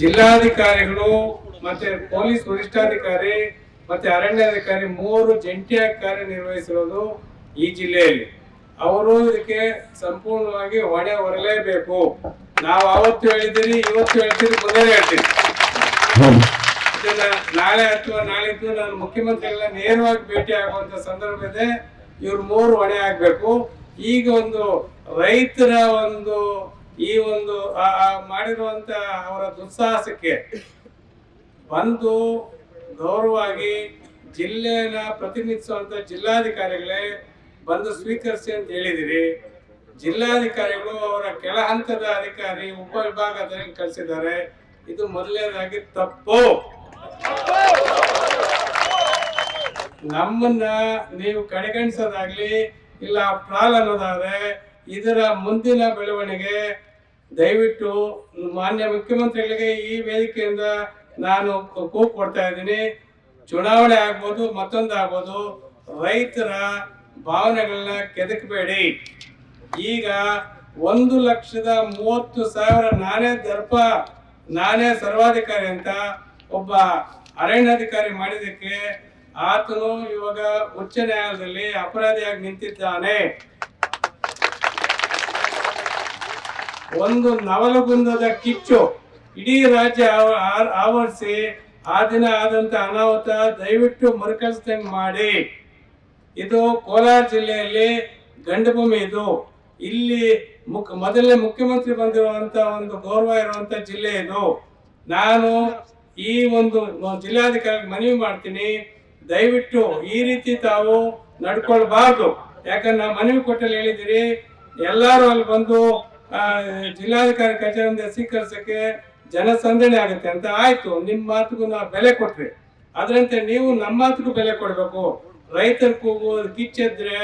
ಜಿಲ್ಲಾಧಿಕಾರಿಗಳು ಮತ್ತೆ ಪೊಲೀಸ್ ವರಿಷ್ಠಾಧಿಕಾರಿ ಮತ್ತೆ ಅರಣ್ಯಾಧಿಕಾರಿ ಮೂರು ಜಂಟಿಯಾಗಿ ಕಾರ್ಯನಿರ್ವಹಿಸಿರೋದು ಈ ಜಿಲ್ಲೆಯಲ್ಲಿ. ಅವರು ಇದಕ್ಕೆ ಸಂಪೂರ್ಣವಾಗಿ ಹೊಣೆ ಹೊರಲೇಬೇಕು. ನಾವು ಅವತ್ತು ಹೇಳಿದ್ದೀರಿ, ಇವತ್ತು ಹೇಳ್ತೀರಿ ಮೊದಲೇ ಹೇಳ್ತೀರಿ. ನಾಳೆ ಅಥವಾ ನಾಳಿದ್ದು ನಾನು ಮುಖ್ಯಮಂತ್ರಿಗಳನ್ನ ನೇರವಾಗಿ ಭೇಟಿ ಆಗುವಂತ ಸಂದರ್ಭ ಇದೆ. ಇವ್ರು ಮೂರು ಹೊಣೆ ಆಗ್ಬೇಕು. ಈಗ ಒಂದು ರೈತರ ಒಂದು ಈ ಒಂದು ಮಾಡಿರುವಂತ ಅವರ ದುಸ್ಸಾಹಸಕ್ಕೆ ಬಂದು ಗೌರವವಾಗಿ ಜಿಲ್ಲೆನ ಪ್ರತಿನಿಧಿಸುವಂತ ಜಿಲ್ಲಾಧಿಕಾರಿಗಳೇ ಬಂದು ಸ್ವೀಕರಿಸಿ ಅಂತ ಹೇಳಿದಿರಿ. ಜಿಲ್ಲಾಧಿಕಾರಿಗಳು ಅವರ ಕೆಳ ಹಂತದ ಅಧಿಕಾರಿ ಉಪ ವಿಭಾಗದಲ್ಲಿ ಕಳಿಸಿದ್ದಾರೆ. ಇದು ಮೊದಲನೇದಾಗಿ ತಪ್ಪು. ನಮ್ಮನ್ನ ನೀವು ಕಡೆಗಣಿಸೋದಾಗ್ಲಿ ಇಲ್ಲ ಪ್ರಾಲ್ ಅನ್ನೋದಾದ್ರೆ ಇದರ ಮುಂದಿನ ಬೆಳವಣಿಗೆ ದಯವಿಟ್ಟು ಮಾನ್ಯ ಮುಖ್ಯಮಂತ್ರಿಗಳಿಗೆ ಈ ವೇದಿಕೆಯಿಂದ ನಾನು ಕೂಪ್ ಕೊಡ್ತಾ ಇದ್ದೀನಿ. ಚುನಾವಣೆ ಆಗ್ಬೋದು, ಮತ್ತೊಂದು ಆಗ್ಬೋದು. ರೈತರ ಭಾವನೆಗಳನ್ನ ಕೆದಕಬೇಡಿ. ಈಗ ಒಂದು ಲಕ್ಷದ ಮೂವತ್ತು ಸಾವಿರ ನಾನೇ ದರ್ಪ, ನಾನೇ ಸರ್ವಾಧಿಕಾರಿ ಅಂತ ಒಬ್ಬ ಅರಣ್ಯಾಧಿಕಾರಿ ಮಾಡಿದ್ದಕ್ಕೆ ಆತನು ಇವಾಗ ಉಚ್ಚ ನ್ಯಾಯಾಲಯದಲ್ಲಿ ಅಪರಾಧಿಯಾಗಿ ನಿಂತಿದ್ದಾನೆ. ಒಂದು ನವಲಗುಂದದ ಕಿಚ್ಚು. ಇಡೀ ರಾಜ್ಯ ಆವರಿಸಿ ಆ ದಿನ ಆದಂತ ಅನಾಹುತ ದಯವಿಟ್ಟು ಮರುಕಳಿಸ್ದಂಗೆ ಮಾಡಿ. ಇದು ಕೋಲಾರ ಜಿಲ್ಲೆಯಲ್ಲಿ ಗಂಡಭೂಮಿ ಇದು. ಇಲ್ಲಿ ಮುಖ ಮೊದಲನೇ ಮುಖ್ಯಮಂತ್ರಿ ಬಂದಿರುವಂತ ಒಂದು ಗೌರವ ಇರುವಂತ ಜಿಲ್ಲೆ ಇದು. ನಾನು ಈ ಒಂದು ಜಿಲ್ಲಾಧಿಕಾರಿ ಮನವಿ ಮಾಡ್ತೀನಿ. ದಯವಿಟ್ಟು ಈ ರೀತಿ ತಾವು ನಡ್ಕೊಳ್ಬಾರ್ದು. ಯಾಕಂದ್ರೆ ನಾವು ಮನವಿ ಕೊಟ್ಟಲ್ಲಿ ಹೇಳಿದಿರಿ, ಎಲ್ಲರೂ ಅಲ್ಲಿ ಬಂದು ಜಿಲ್ಲಾಧಿಕಾರಿ ಕಚೇರಿಯಿಂದ ಸ್ವೀಕರಿಸಕ್ಕೆ ಜನಸಂದಣಿ ಆಗುತ್ತೆ ಅಂತ ಆಯ್ತು. ನಿಮ್ಮ ಮಾತಿಗೂ ನಾವು ಬೆಲೆ ಕೊಟ್ರಿ ಅದರಂತೆ ನೀವು ನಮ್ಮ ಮಾತಿಗೂ ಬೆಲೆ ಕೊಡಬೇಕು. ರೈತರ ಕೂಗು ಕಿಚ್ಚೆದ್ರೆ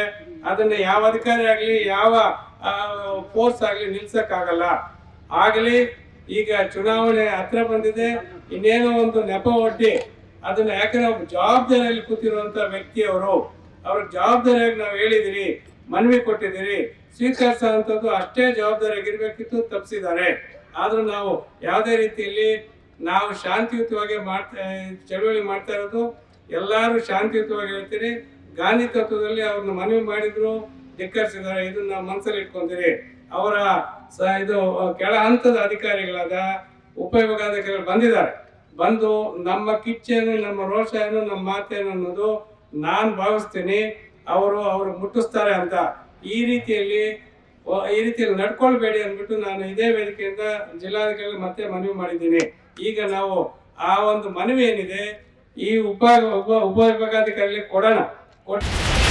ಅದನ್ನ ಯಾವ ಅಧಿಕಾರಿ ಆಗ್ಲಿ, ಯಾವ ಫೋರ್ಸ್ ಆಗ್ಲಿ ನಿಲ್ಸಕ್ ಆಗಲ್ಲ ಆಗ್ಲಿ ಈಗ ಚುನಾವಣೆ ಹತ್ರ ಬಂದಿದೆ. ಇನ್ನೇನೋ ಒಂದು ನೆಪ ಒಡ್ಡಿ ಅದನ್ನ ಯಾಕಂದ್ರೆ ಜವಾಬ್ದಾರಿಯಲ್ಲಿ ಕೂತಿರುವಂತ ವ್ಯಕ್ತಿಯವರು ಅವ್ರ. ಜವಾಬ್ದಾರಿಯಾಗಿ ನಾವು ಹೇಳಿದಿರಿ. ಮನವಿ ಕೊಟ್ಟಿದ್ದೀರಿ. ಸ್ವೀಕರಿಸುವಂಥದ್ದು ಅಷ್ಟೇ ಜವಾಬ್ದಾರಿಯಾಗಿರ್ಬೇಕಿತ್ತು ತಪ್ಪಿಸಿದ್ದಾರೆ. ಆದರೂ ನಾವು ಯಾವುದೇ ರೀತಿಯಲ್ಲಿ ನಾವು ಶಾಂತಿಯುತವಾಗಿ ಮಾಡ್ತಾ, ಚಳುವಳಿ ಮಾಡ್ತಾ ಇರೋದು, ಎಲ್ಲರೂ ಶಾಂತಿಯುತವಾಗಿ ಹೇಳ್ತೀರಿ. ಗಾಂಧಿ ತತ್ವದಲ್ಲಿ ಅವ್ರನ್ನ ಮನವಿ ಮಾಡಿದ್ರು, ಧಿಕ್ಕರಿಸಿದ್ದಾರೆ. ಇದನ್ನ ಮನಸ್ಸಲ್ಲಿ ಇಟ್ಕೊಂತೀರಿ. ಅವರ ಸ, ಇದು, ಕೆಳ ಹಂತದ ಅಧಿಕಾರಿಗಳಾದ ಉಪವಿಭಾಗಾಧಿಕಾರಿಗಳು ಬಂದಿದ್ದಾರೆ. ಬಂದು ನಮ್ಮ ಕಿಚ್ಚೇನು, ನಮ್ಮ ರೋಷ ಏನು, ನಮ್ಮ ಮಾತೇನು ಅನ್ನೋದು ನಾನು ಭಾವಿಸ್ತೀನಿ. ಅವರು ಅವರು ಮುಟ್ಟಿಸ್ತಾರೆ ಅಂತ ಈ ರೀತಿಯಲ್ಲಿ ಈ ರೀತಿಯಲ್ಲಿ ನಡ್ಕೊಳ್ಬೇಡಿ ಅಂದ್ಬಿಟ್ಟು ನಾನು ಇದೇ ವೇದಿಕೆಯಿಂದ ಜಿಲ್ಲಾಧಿಕಾರಿ ಮತ್ತೆ ಮನವಿ ಮಾಡಿದ್ದೀನಿ. ಈಗ ನಾವು ಆ ಒಂದು ಮನವಿ ಏನಿದೆ, ಈ ಉಪ ಉಪ ಉಪವಿಭಾಗಾಧಿಕಾರಿಗೆ ಕೊಡೋಣ. ಕೊಟ್ಟು